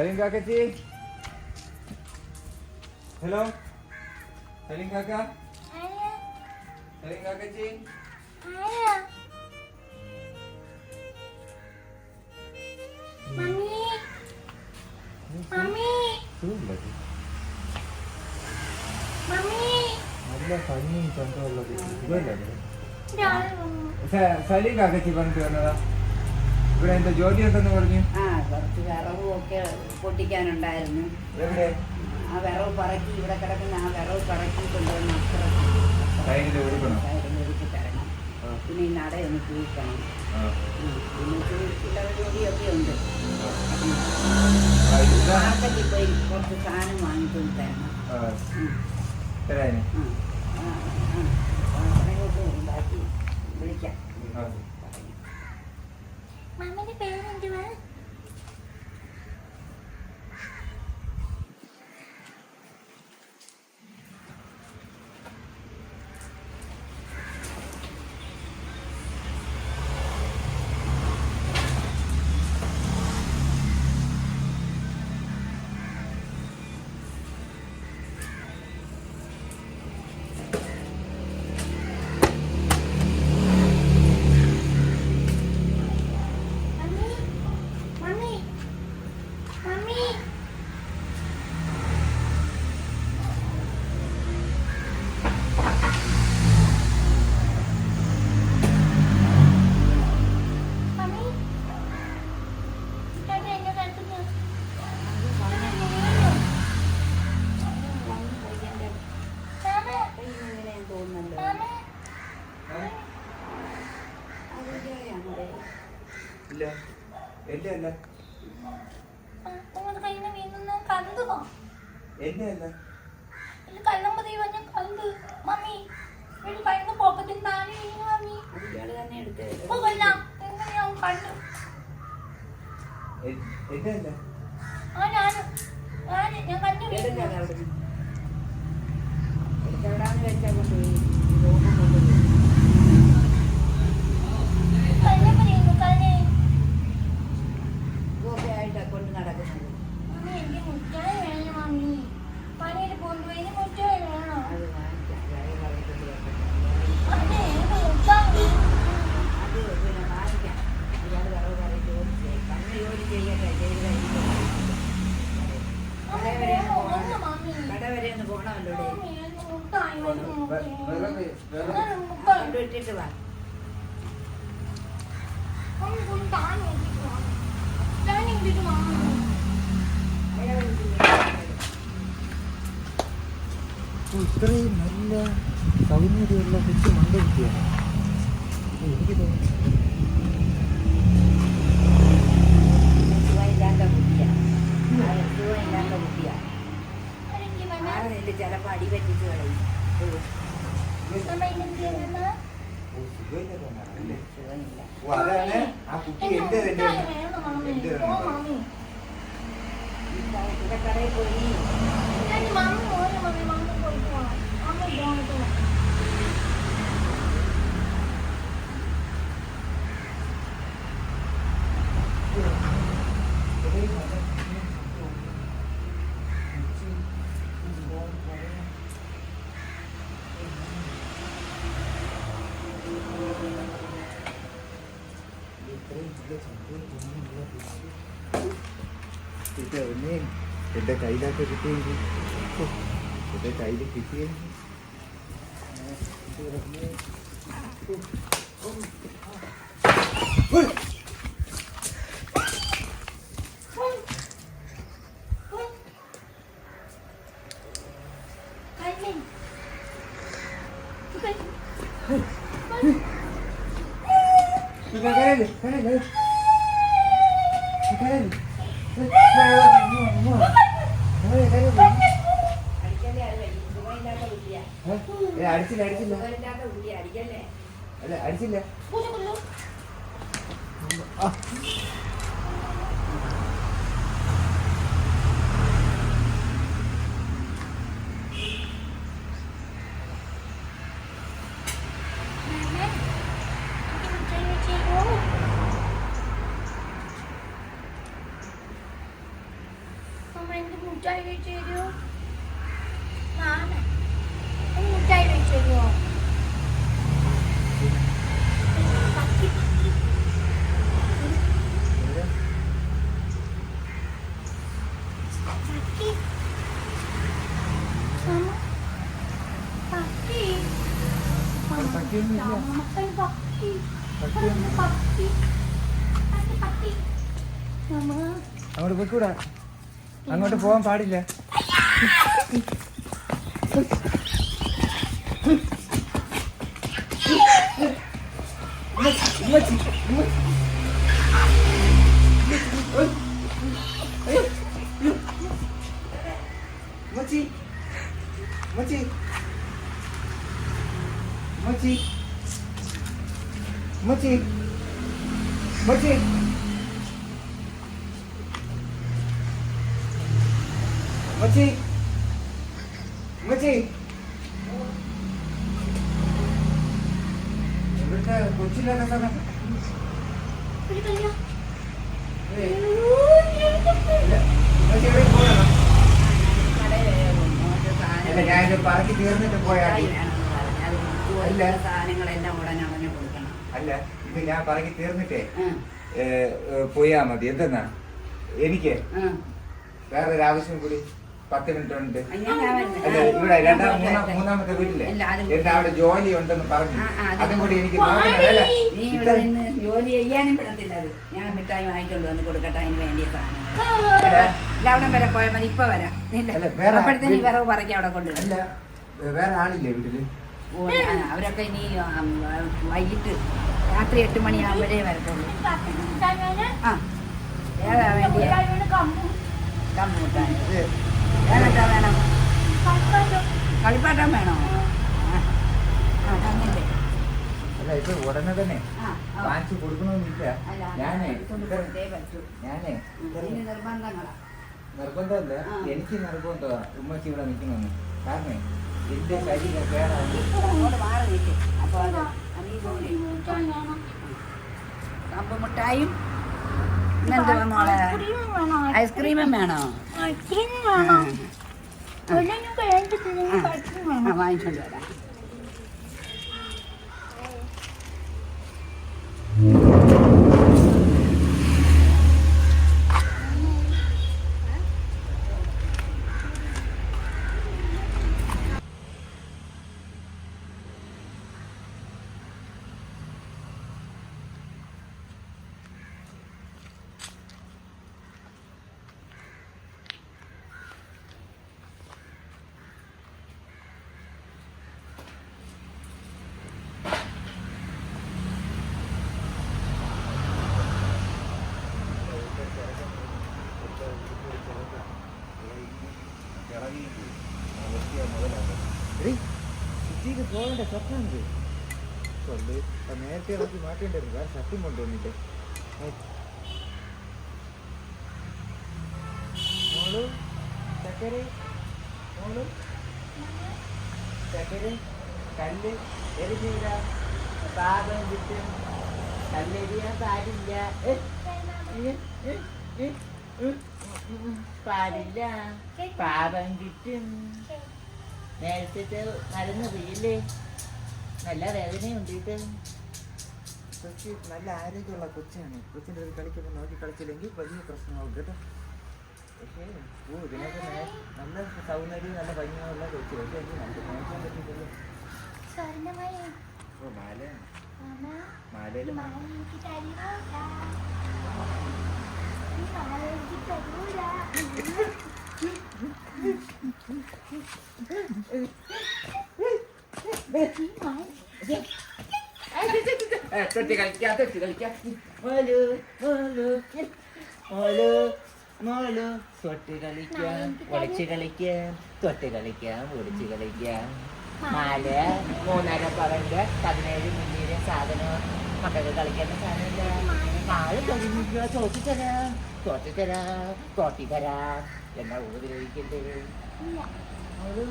Salim kakak kecil. Hello. Salim kakak. Ayo. Salim kakak kecil. Ayo. Mami. Mami. mami, lagi. Mami. Ada Salim contoh lagi. Tuh lagi. Kakak kecil bantu anak. Lah. ഇവിടെ എന്താ ജോലി ഉണ്ടെന്ന് പറഞ്ഞു ആ കുറച്ച് വിറവ് ഒക്കെ പൊട്ടിക്കാനുണ്ടായിരുന്നു ആ വിറവ് പറക്കി ഇവിടെ കിടക്കുന്ന ആ വിറവ് പറക്കി കൊണ്ടുവന്ന് തരണം പിന്നെ ഈ നടയൊന്ന് കുഴിക്കണം. പിന്നെ ചില്ലറ ജോലിയൊക്കെ ഉണ്ട് മാർക്കറ്റിൽ പോയി കുറച്ച് സാധനം വാങ്ങിക്കൊണ്ട് തരണം ആ, ഉം. തരാന് ആ. ആ, ആ. സാധനങ്ങളൊക്കെ ഉണ്ടാക്കി വിളിക്കാം ആ. മമ്മിന്റെ പേരെന്തുവാ മമ്മി മമ്മി മമ്മി മമ്മി ചേട്ടാ എന്നെ കണ്ടു തോന്നുന്നല്ലോ അതിന്റെയാണോ ഇല്ല എന്റെ അല്ല നിങ്ങളുടെ കയ്യിൽ നിന്ന് വീഴുന്ന കണ്ടുകോ എന്റെ അല്ല ഇത് കണ്ണമ്പ ദൈവം ഞാൻ കണ്ടു മമ്മി വീട് കഴിഞ്ഞ പോക്കറ്റിൽ താഴെ വീണു മമ്മി അത് ഇയാൾ തന്നെ എടുത്ത് ഇപ്പൊ കൊല്ലാം എങ്ങനെ ഞാൻ കണ്ടു എ- എന്റെ അല്ല ആ ഞാൻ ഞാൻ ഞാൻ കണ്ടു എടുക്കാതെ വീണു അവിടുന്ന് എടുത്തെവിടാന്ന് വെച്ചാൽ കൊണ്ടുപോയി റൂമിൽ കൊണ്ടുപോയി കണ്ണമ്പ ദൈവം കണ്ണേ ഇതൊക്കെ ആയിട്ടാ കൊണ്ട് നടക്കുന്നത് മമ്മി എനിക്ക് മുറ്റായി വേണം മമ്മി പണിയിൽ കൊണ്ടുപോയി മുറ്റായി വേണം അത് വാങ്ങിക്കാം വേറെ കളഞ്ഞിട്ട് വെക്കണ്ട. അതെ എനിക്ക് മുട്ടായി അത് പിന്നെ വാങ്ങിക്കാം ഇയാൾ വിറവ് പറയും ജോലി ചെയ്യും കണ്ണ് ജോലി ചെയ്യട്ടെ ചെയ്ത് കഴിഞ്ഞിട്ട് കട വരെ ഒന്ന് പോകണം മമ്മി കട വരെ ഒന്ന് പോകണമല്ലോ ഇവിടെ മമ്മി എനിക്ക് മുട്ടായി വേണം വെ- വെള്ളം വെ- വെള്ളം ഞാൻ മുട്ടായി കൊണ്ടുവിട്ടിട്ട് വാ മമ്മി കൊണ്ട് താൻ നോക്കിട്ട് വാ ഞാൻ ഇങ്ങോട്ട് വാങ്ങുന്നു അയാൾ ഓ, ഇത്രയും നല്ല സൗന്ദര്യമുള്ള കൊച്ചു മണ്ടകുട്ടിയാണ്. ഓ, എനിക്ക് തോന്നുന്നു സുഖമില്ലാത്ത കുട്ടിയാ സുഖമില്ലാത്ത കുട്ടിയാ എനിക്ക് വേണം ആരെ നിന്റെ ചിലപ്പോൾ അടി പറ്റിച്ച് കളയും ഓ, അമ്മ ഇതെന്ത് ചെയ്യുന്നത് ഓ, സുഖമില്ലാത്തവനാണ് അല്ലേ? സുഖമില്ല ഓ, അതാണ് ആ കുട്ടി എന്റെ തന്നെ എന്റെ തന്നെ ഇവിടെ കടയിൽ പോയി ഇതൊന്നേ എന്റെ കയ്യിലൊക്കെ കിട്ടിയെങ്കിൽ ഓ, എന്റെ കയ്യിൽ കിട്ടിയെങ്കിൽ കരയല്ലേ മുട്ടായി കഴിച്ചു തരുമോ മാമ മുട്ടായി കഴിച്ചു തരുമോ അവിടെ പോയിക്കൂടാ അങ്ങോട്ട് പോകാൻ പാടില്ല. ഉമ്മച്ചി. ഉമ്മച്ചി. ഉമ്മച്ചി. ഉമ്മച്ചി. ഉമ്മച്ചി ഇവിടുത്തെ കൊച്ചിലൊക്കെ തന്നെ. പറക്കി തീർന്നിട്ട് പോയാൽ കൊടുത്ത അല്ല. സാധനങ്ങളെല്ലാം ഉടനെ അവന് കൊടുക്കണം അല്ല. ഇത് ഞാൻ പറക്കി തീർന്നിട്ടേ. പോയാ മതി. എന്തെന്നാ? എനിക്ക്. വേറൊരു ആവശ്യം കൂടി. പത്ത് മിനിറ്റ് ഉണ്ട്. അല്ല ഇവിടെ രണ്ടാം മൂന്നാം മൂന്നാമത്തെ വീട്ടിലെ എന്റെ അവിടെ ജോലി ഉണ്ടെന്ന് പറഞ്ഞു അത് കൂടി എനിക്ക് ജോലി ചെയ്യാനും വിടത്തില്ല അത്. ഞാൻ മിഠായി വാങ്ങിക്കൊണ്ട് വന്ന് കൊടുക്കട്ടെ അതിന് വേണ്ടിയിട്ടാണ് അവിടെ വരെ പോയാൽ മതി ഇപ്പൊ വരാം. ഈ വിറവ് പറക്കി അവിടെ കൊണ്ടുവരും. വേറെ ആളില്ലേ വീട്ടിൽ? അവരൊക്കെ ഇനി വൈകിട്ട് രാത്രി എട്ട് മണിയാകുമ്പോഴേ വരത്തുള്ളൂ. ആ ഏതാ വേണ്ടിയ? കമ്പൂട്ടാൻ. ഏതൊക്കെ വേണം? കളിപ്പാട്ടം വേണോ? ആ, തന്നില്ലേ? അല്ല ഇത് ഉടനെ തന്നെ. വാങ്ങിച്ചു കൊടുക്കണമെന്നില്ല. ഞാനേ ഞാനേ നിർബന്ധങ്ങളാ. നിർബന്ധമല്ല. എനിക്ക് നിർബന്ധമാണ് ഉമ്മച്ചി ഇവിടെ നിൽക്കണമെന്ന്. കാരണം എന്റെ ശരീരം കേടാണ്. കമ്പ് മുട്ടായും മോളെ? ഐസ്ക്രീമും വേണോ? ഐസ്ക്രീം വേണം? വാങ്ങിച്ചോണ്ട് വരാം. പോകേണ്ട ഷർട്ടാണിത് കൊണ്ട് നേരത്തെ ഇറക്കി മാറ്റേണ്ടായിരുന്നു. വേറെ ഷർട്ടും കൊണ്ടുവന്നിട്ട് മോളു ചക്കര മോളു. ചക്കര കല്ല് എരിഞ്ഞില്ല പാകം കിട്ടും കല്ലെരിയാൻ പാടില്ല. പാടില്ല. പാപം കിട്ടും നേരത്തെ മരുന്ന് വീല്ലേ നല്ല വേദനയുണ്ട് ഇത് കൊച്ച് നല്ല ആരോഗ്യമുള്ള കൊച്ചാണ്. കൊച്ചിന്റെ ഒരു കളിക്കുമ്പോൾ നോക്കി കളിച്ചില്ലെങ്കിൽ വലിയ പ്രശ്നമാവും കേട്ടോ. പക്ഷേ ഓ ഇതിനൊക്കെ നല്ല സൗന്ദര്യം നല്ല ഭംഗിയുള്ള കൊച്ചി. പക്ഷേ ഇത് നമുക്ക് നോക്കാൻ പറ്റിയിട്ടില്ല മാമ മാലയിൽ മാല എനിക്ക് തരൂല ഈ മാല എനിക്ക് തരൂല ഈ മാല തൊട്ടി കളിക്കാം തൊട്ടി കളിക്കാം. മോലു മോലു മോലു മോലു തൊട്ടി കളിക്കാം ഒളിച്ച് കളിക്കാം തൊട്ടി കളിക്കാം ഒളിച്ച് കളിക്കാം. മാല മൂന്നര പവന്റെ പതിനേഴ് മില്ലിയുടെ സാധനം മക്കൾക്ക് കളിക്കുന്ന സാധനമില്ല. നാളെ കഴിഞ്ഞില്ല തോറ്റി തരാം തോറ്റി തരാം തോട്ടി തരാം. എന്നാ ഉപദ്രവിക്കണ്ടേ ഇല്ല. ഒരു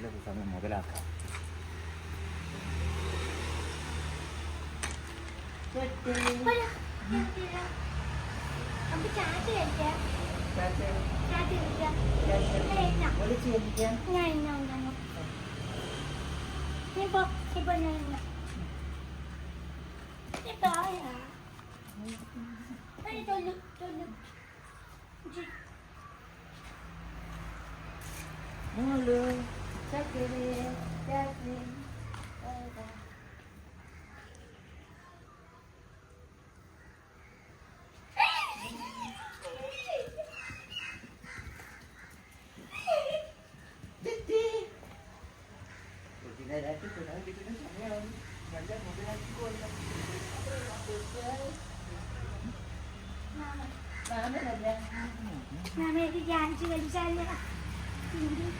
ഉള്ള സമയം മുതലാക്കാം ഇപ്പൊ ഇപ്പൊ ഞാൻ ഇപ്പൊ ആയാ Hadi dönüm, dönüm. Ne oluyor? ഈ കട്ടിന് ഒരു വേറെ ഇളവില്ലാത്ത സമയം മുതലാക്കാം ചട്ടി ഒരു, എന്തിനാ? നമുക്ക് ചാറ്റ് കളിക്കാം. ചട്ടി ചാറ്റ് കളിക്കാം. ചട്ടി ഞാൻ ഇന്നാ. ഒളിച്ച് കളിക്കാം ഞാൻ ഇന്നാ, ഇന്നാ, ഇന്നാ. നീ പോ, നീ പോ, ഞാൻ ഇന്നാ. നീ പോയാ? എടി, ചൊല്ലു, ചൊല്ലു. ജി. മോൾ ചക്കരേ ചാറ്റി ചട്ടി ഇതിനകത്ത് കിടാതിരിക്കുന്ന സമയമാണ് നല്ല മുതലാക്കിക്കൊള്ളാം മാമ, മാമനല്ല മാമ, എനിക്ക് ഡാൻസ് കളിച്ചാലോ? ഇടി, ഇടി, ഇടിച്ച. ഡാൻസ് കളി, ഡാൻസ്. ഡാൻസ് കളിയെടാ. ഓഹോ കളിയെടാ. കളി, ഡാൻസ് കളിയെടാ. ചൊല്ലടാ. കളി. Super dance. കളി. ഇത് അടിച്ചിട്ടുണ്ട്. കളി. Twinkle, twinkle, twinkle. അടിക്കല്ലേ കളി, കളി.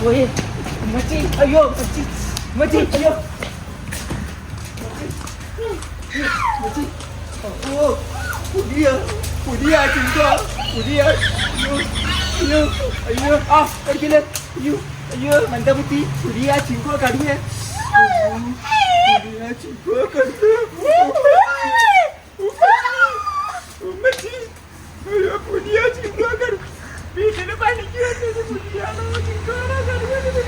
പോയി ഉമ്മച്ചി അയ്യോ ഉമ്മച്ചി ഉമ്മച്ചി അയ്യോ. ഉമ്മച്ചി ഓ പുതിയ പുതിയ ചിന്ത പുതിയ അയ്യോ അയ്യോ അയ്യോ ആ കളിക്കില്ല അയ്യോ അയ്യോ മന്ദബുദ്ധി പുതിയ ചിങ്കോ കടിയ ചിങ്കോ കടിയ ഉമ്മച്ചി അയ്യോ പുതിയ ചിങ്കോ കടി വീട്ടിൽ പണിക്ക് വന്നത് പുതിയാണോ ചിങ്കോണോ കടിയത്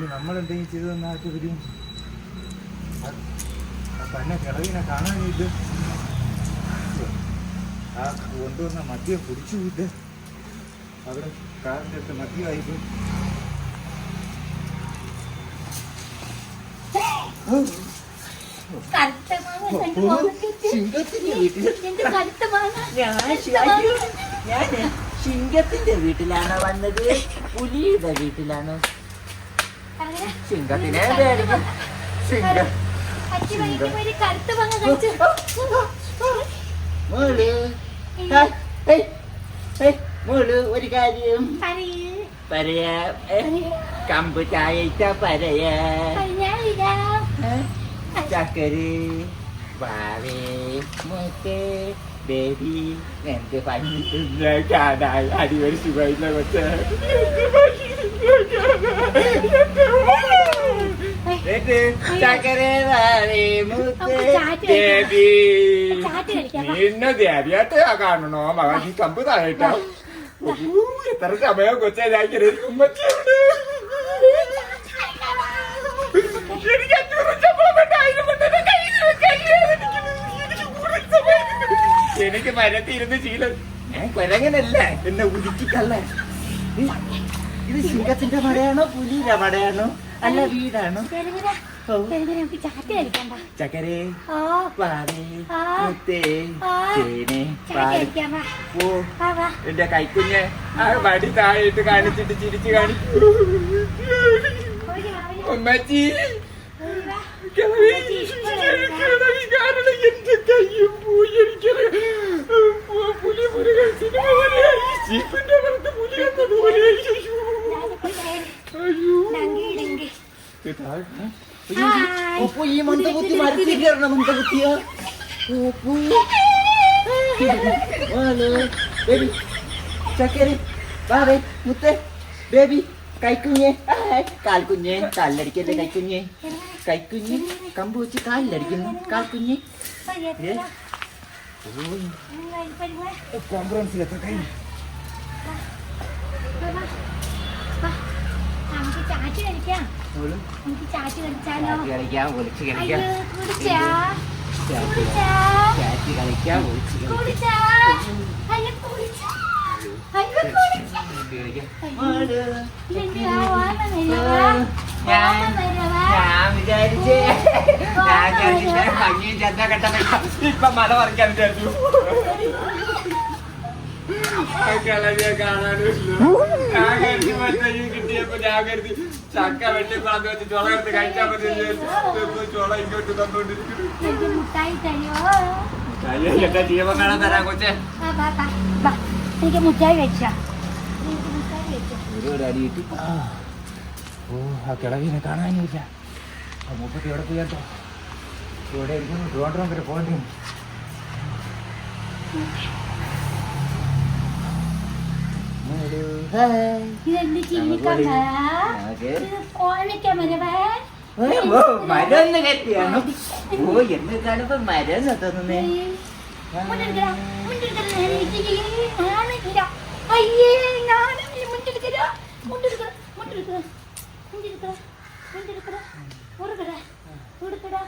ഇനി നമ്മൾ എന്തെങ്കിലും ചെയ്തു തന്നാട്ട് വരും തന്നെ കിളവിനെ കാണാനിട്ട് ആ കൊണ്ടുവന്ന മദ്യം കുടിച്ചു വിട്ട് അവിടെ കാറിന്റെ അടുത്ത് ഞാൻ ഞാൻ സിംഗത്തിന്റെ വീട്ടിലാണോ വന്നത്. പുലിയുടെ വീട്ടിലാണോ. ഏയ്, ഏയ്, ചിങ്ക ഒരു കാര്യം. പറയൂ കമ്പ് ചായച്ച പറയാ ചക്കര് വാവേ മുത്തേ ബേബി എന്ത് പണിയില്ല കാണാൻ അടിപൊളി സുഖമില്ല നിന്നെ ദേവിയായിട്ട് കാണണോ? മകൻ കമ്പ് താഴെട്ടോ എത്ര സമയം കൊച്ചേ അഞ്ഞൂറ് ശമ്പളം വേണ്ട, ആയിരം വേണ്ട, കയ്യിൽ. എനിക്ക് മരത്തിരുന്ന് ശീലം. ഞാൻ കുരങ്ങനല്ല എന്നെ ഉരുക്കിക്കല്ല ഇത് സിംഹത്തിന്റെ മടയാണോ പുലിയുടെ മടയാണോ? അല്ല വീടാണ്. ചക്കരേ. എന്റെ കൈക്കുഞ്ഞ്. ആ വടി താഴെയിട്ട് കാണിച്ചിട്ട് ചിരിച്ച് കാണിച്ചു ഉമ്മച്ചി. കാരണം എന്റെ കയ്യും പോയി എനിക്കത് പുലി മുരുകൻ സിനിമ പോലെയായി ജീപ്പിന്റെ പുറത്ത് പുലി എന്നതുപോലെയായി അയ്യോ. അയ്യോ. ഡങ്കി ഡങ്കി ഇതാ, ഹായ് ഒപ്പു ഈ മന്ദബുദ്ധി മരത്തിൽ കയറണം മന്ദബുദ്ധിയോ? ഒപ്പു ബേബി ചക്കരി ബാബേ മുത്തേ ബേബി കൈക്കുഞ്ഞെ. കാൽക്കുഞ്ഞെ കാലിലടിക്കല്ലേ കൈക്കുഞ്ഞെ? കൈക്കുഞ്ഞ് കമ്പ് വെച്ച് കാലിലടിക്കുന്നു കാൽക്കുഞ്ഞ്. കോൺഫറൻസിലെത്താൻ കഴിഞ്ഞു ചാറ്റ് കളിക്കാം. നമുക്ക് ചാറ്റ് കളിച്ചാലോ? കളിക്കാം ഒളിച്ച് കളിക്കാം. ചാറ്റ് കളിക്കാം ഒളിച്ച്? ഞാൻ വിചാരിച്ചേ ഞാൻ ഞാൻ വിചാരിച്ചു ഇങ്ങനെ ഭംഗിയും ചന്ത കെട്ടപ്പോ ഇപ്പൊ മല പറിക്കാൻ വിചാരിച്ചു. ആ കിളവിയെ കാണാനുമില്ല ഞാൻ കരുതി മറ്റേ കിട്ടിയപ്പോ ഞാൻ കരുതി ചക്ക വെട്ടി പറഞ്ഞു വെച്ച് ചുള എടുത്ത് വിചാരിച്ചു. ഇപ്പൊ ചുള ഇങ്ങോട്ട് തന്നോണ്ടിരിക്കുന്നു ജീവൻ കാണാൻ തരാം കൊച്ചെ. എനിക്ക് മുട്ടായി വെച്ചാ ഒരു അടി കിട്ടി ഓ ആ കിളവിനെ കാണാനില്ല ആ മുപ്പത്തി എവിടെ പോയി കേട്ടോ ഇവിടെ ഇരിക്കുന്നു ട്രിവാൻഡ്രം വരെ പോകേണ്ടി വന്നു. ഒരു ഹായ്. ഇതെന്ത് ജീവിക്കണ്ട നമുക്ക് ഇത് കോണിക്ക മരവേ ഓ, ഓ, മരമൊന്ന് കെട്ടിയാണോ? ഓ എന്ന് കാണുമ്പോ മരം ഉടുക്കടാ,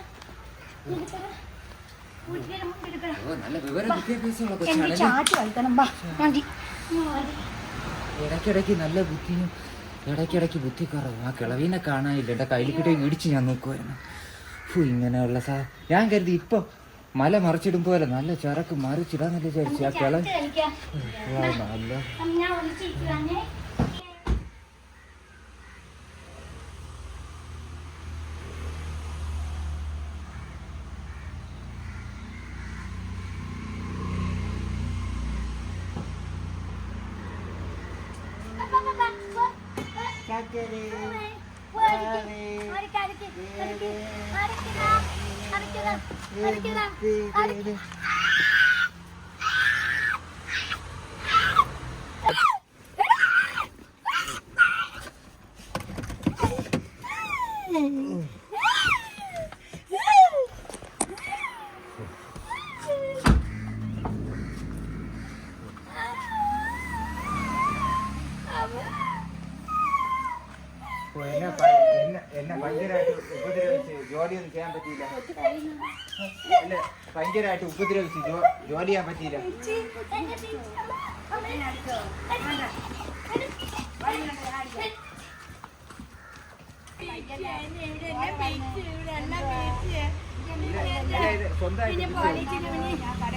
നല്ല വിവരം വിദ്യാഭ്യാസമുള്ള കൊച്ചാണല്ലേ ചാറ്റ് കളിക്കണം. ബാ മതി. ഇടയ്ക്കിടയ്ക്ക് നല്ല ബുദ്ധിയും ഇടയ്ക്കിടയ്ക്ക് ബുദ്ധി കുറവ് ആ കിളവീനെ കാണാനില്ല. എന്റെ കയ്യിൽ ഇടിച്ച് ഞാൻ നോക്കുമായിരുന്നു ഫു ഇങ്ങനെയുള്ള സാ ഞാൻ കരുതി ഇപ്പൊ മല മറിച്ചിടും പോലെ നല്ല ചരക്ക് മറിച്ചിടാന്നല്ലേ വിചാരിച്ചു. ആ കിള ചാറ്റ് കളിക്കാം വാ, നല്ല ഞാൻ ഒളിച്ചിരിക്കുവാണേ എന്നെ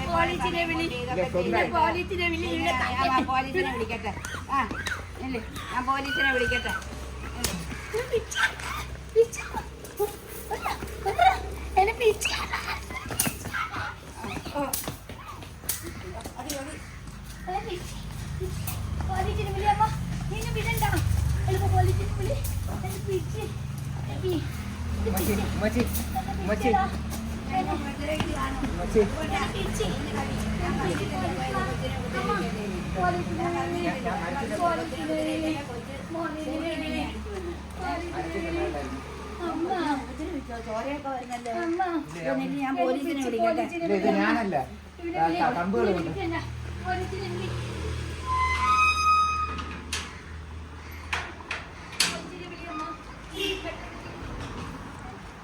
പോലീസിനെ വിളി പോലീസിനെ വിളി പോലീസിനെ വിളിക്കട്ടെ ആ അല്ലേ ഞാൻ പോലീസിനെ വിളിക്കട്ടെ എന്നെ പിച്ച പോലീസിനെ വിളി അമ്മ നിന്നെ വിടണ്ട എളുപ്പം പോലീസിനെ വിളി എന്നെ പിച്ച് പോലീസിനെ വിളിക്കട്ടെ ഇല്ല ഇത് ഞാനല്ല കമ്പുകൾ കൊണ്ട്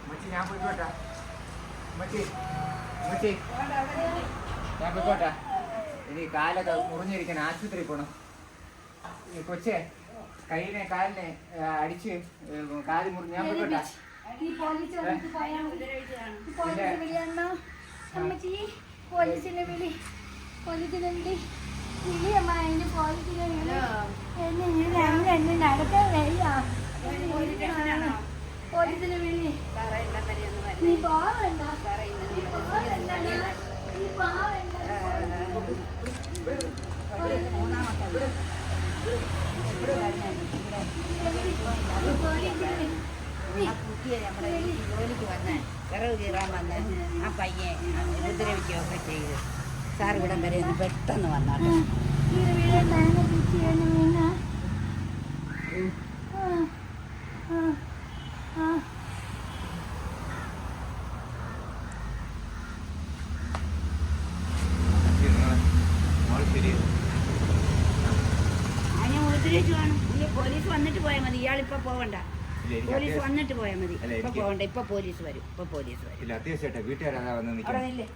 ഉമ്മച്ചി ഞാൻ പോയിക്കോട്ടെ ഉമ്മച്ചി ഉമ്മച്ചി ഞാൻ പോയിക്കോട്ടെ ഇനി കാലൊക്കെ മുറിഞ്ഞിരിക്കാൻ ആശുപത്രി പോണം. ഈ കൊച്ചെ കൈയിനെ കാലിനെ അടിച്ച് കാൽ മുറിഞ്ഞ് ഞാൻ പോയിക്കോട്ടെ? ഈ. ഈ പോലീസിനെ വിളി പോലീസിനെ വിളി. എന്നെ പോലീസിനെ വിളി. എന്നെ ഇങ്ങനെ അങ്ങ് എന്നെ നടക്കാൻ വയ്യ. പോലീസിനെ വിളി. നീ പോവണ്ട. നീ പോവണ്ട നീ പോവണ്ട. ആ കുട്ടിയെ നമ്മുടെ ജോലിക്ക് വന്ന് വിറവ് കീറാൻ വന്ന് ആ. പയ്യെ ഉപദ്രവിക്കുകയൊക്കെ ചെയ്ത് സാർ ഇവിടം വരെ ഒന്ന് പെട്ടെന്ന് വന്നോട്ടെ ഈ വീട് തന്നെ പിടിച്ചു പിന്നെ ആ ആ ആ അതിനെ ഉപദ്രവിച്ചു കാണും ഇനി പോലീസ് വന്നിട്ട് പോയാൽ മതി ഇയാളിപ്പോ പോവണ്ട പോലീസ് പോയാൽ ഇപ്പൊ പോലീസ് വരും. ഇപ്പൊ പോലീസ് വരും. ഇല്ല അത്യാവശ്യമായിട്ട് വീട്ടുകാരാ വന്ന് നില്ലേ.